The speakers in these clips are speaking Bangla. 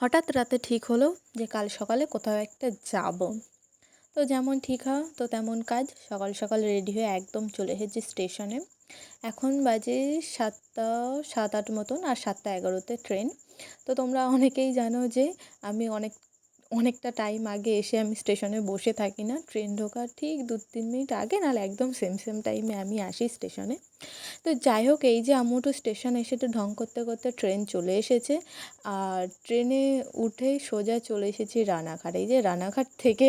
হঠাৎ রাতে ঠিক হলো যে কাল সকালে কোথাও একটা যাব। তো যেমন ঠিক হয় তো তেমন কাজ। সকাল সকাল রেডি হয়ে একদম চলে এসেছি স্টেশনে এখন বাজে সাতটা, সাত আট মতন আর সাতটা এগারোতে ট্রেন তো তোমরা অনেকেই জানো যে আমি অনেক অনেকটা টাইম আগে এসে আমি স্টেশনে বসে থাকি না। ট্রেন ঢোকার ঠিক দু তিন মিনিট আগে, নাহলে একদম সেম সেম টাইমে আমি আসি স্টেশনে তো যাই হোক, এই যে আমুটু স্টেশন এসে তো ঢং করতে করতে ট্রেন চলে এসেছে। আর ট্রেনে উঠে সোজা চলে এসেছি রানাঘাট। এই যে রানাঘাট থেকে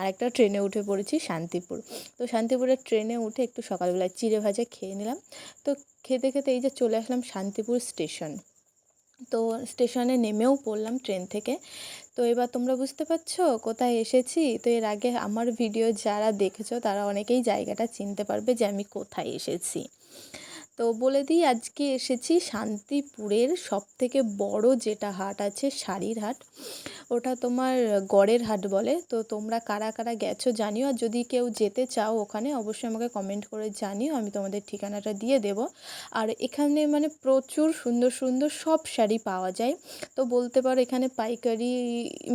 আরেকটা ট্রেনে উঠে পড়েছি শান্তিপুর। তো শান্তিপুরের ট্রেনে উঠে একটু সকালবেলায় চিড়ে ভাজা খেয়ে নিলাম। তো খেতে খেতে এই যে চলে আসলাম শান্তিপুর স্টেশন তো স্টেশনে নেমেও পড়লাম ট্রেন থেকে। তো এবার তোমরা বুঝতে পারছ কোথায় এসেছি। তো এর আগে আমার ভিডিও যারা দেখেছ তারা অনেকেই জায়গাটা চিনতে পারবে যে আমি কোথায় এসেছি। তো বলে দিই, আজকে এসেছি শান্তিপুরের সব থেকে বড় যেটা হাট আছে শাড়ির হাট, ওটা তোমার গড়ের হাট বলে। তো তোমরা কারা কারা গেছো জানিও, আর যদি কেউ যেতে চাও ওখানে অবশ্যই আমাকে কমেন্ট করে জানিও, আমি তোমাদের ঠিকানাটা দিয়ে দেব। আর এখানে মানে প্রচুর সুন্দর সুন্দর সব শাড়ি পাওয়া যায়। তো বলতে পারো এখানে পাইকারি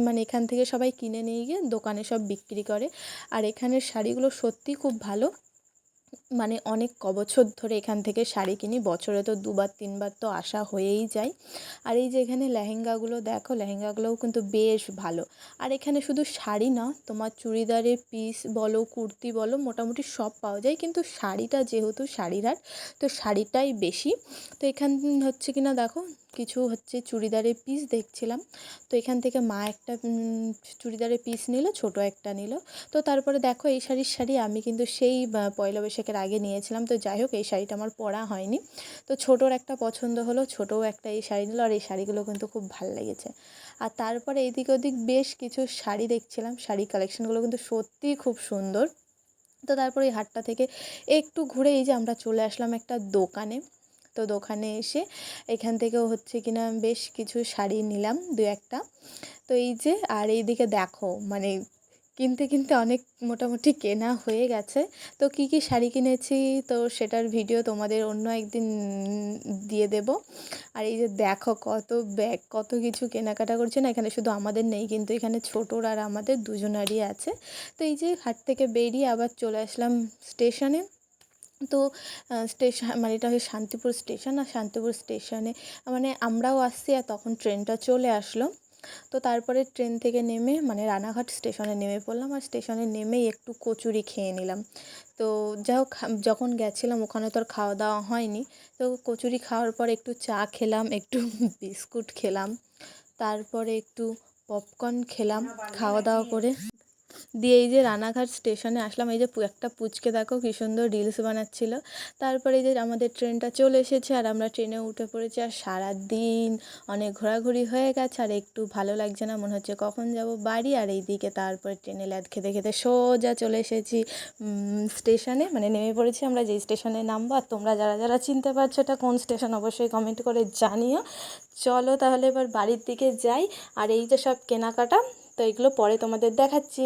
মানে এখান থেকে সবাই কিনে নিয়ে গিয়ে দোকানে সব বিক্রি করে। আর এখানের শাড়িগুলো সত্যি খুব ভালো। মানে অনেক ক বছর ধরে এখান থেকে শাড়ি কিনি। বছরে তো দুবার, তিনবার তো আসা হয়েই যায়। আর এই যে এখানে লেহেঙ্গাগুলো দেখো, লেহেঙ্গাগুলোও কিন্তু বেশ ভালো। আর এখানে শুধু শাড়ি না, তোমার চুড়িদারের পিস বলো, কুর্তি বলো, মোটামুটি সব পাওয়া যায়। কিন্তু শাড়িটা যেহেতু শাড়ির হাট, তো শাড়িটাই বেশি। তো এখান হচ্ছে কি না দেখো কিছু হচ্ছে চুড়িদারের পিস দেখছিলাম। তো এখান থেকে মা একটা চুড়িদারের পিস নিল, ছোট একটা নিল। তো তারপরে দেখো এই শাড়ির শাড়ি আমি কিন্তু সেই পয়লা বৈশাখের আগে নিয়েছিলাম। তো যাই হোক এই শাড়িটা আমার পরা হয়নি। তো ছোটোর একটা পছন্দ হলো, ছোটোও একটা এই শাড়ি নিল আর এই শাড়িগুলো কিন্তু খুব ভালো লেগেছে। আর তারপরে এদিক ওদিক বেশ কিছু শাড়ি দেখছিলাম। শাড়ি কালেকশানগুলো কিন্তু সত্যিই খুব সুন্দর। তো তারপরে এই হাটটা থেকে একটু ঘুরে এই যে আমরা চলে আসলাম একটা দোকানে। তো দোকানে এসে এখান থেকেও হচ্ছে কিনা বেশ কিছু শাড়ি নিলাম দু একটা। তো এই যে আর এইদিকে দেখো মানে কিনতে কিনতে অনেক মোটামুটি কেনা হয়ে গেছে। তো কী কী শাড়ি কিনেছি? তো সেটার ভিডিও তোমাদের অন্য একদিন দিয়ে দেব। আর এই যে দেখো কত ব্যাগ, কত কিছু কেনাকাটা করছে না, এখানে শুধু আমাদের নেই, কিন্তু এখানে ছোটোর আর আমাদের দুজনারই আছে। তো এই যে হাট থেকে বেরিয়ে আবার চলে আসলাম স্টেশনে। তো স্টেশন মানে এটা হচ্ছে শান্তিপুর স্টেশন। আর শান্তিপুর স্টেশনে মানে আমরাও আসছি আর তখন ট্রেনটা চলে আসলো। তো তারপরে ট্রেন থেকে নেমে মানে রানাঘাট স্টেশনে নেমে পড়লাম। আর স্টেশনে নেমেই একটু কচুরি খেয়ে নিলাম। তো যাই হোক যখন গেছিলাম, ওখানে তো আর খাওয়া দাওয়া হয়নি। তো কচুরি খাওয়ার পর একটু চা খেলাম, একটু বিস্কুট খেলাম। তারপরে একটু পপকর্ন খেলাম, খাওয়া দাওয়া করে। দিয়ে এই যে রানাঘাট স্টেশনে আসলাম, এই যে একটা পুচকে দেখো কী সুন্দর রিলস বানাচ্ছিল। তারপরে এই যে আমাদের ট্রেনটা চলে এসেছে আর আমরা ট্রেনে উঠে পড়েছি আর সারাদিন অনেক ঘোরাঘুরি হয়ে গেছে আর একটু ভালো লাগছে না, মনে হচ্ছে কখন যাব বাড়ি। আর এই দিকে তারপরে ট্রেনে ল্যাদ খেতে খেতে সোজা চলে এসেছি স্টেশনে। মানে নেমে পড়েছি আমরা যেই স্টেশনে নামবো। আর তোমরা যারা যারা চিনতে পারছ এটা কোন স্টেশন অবশ্যই কমেন্ট করে জানিও। চলো তাহলে এবার বাড়ির দিকে যাই। আর এই যে সব কেনাকাটা, তো এগুলো পরে তোমাদের দেখাচ্ছি।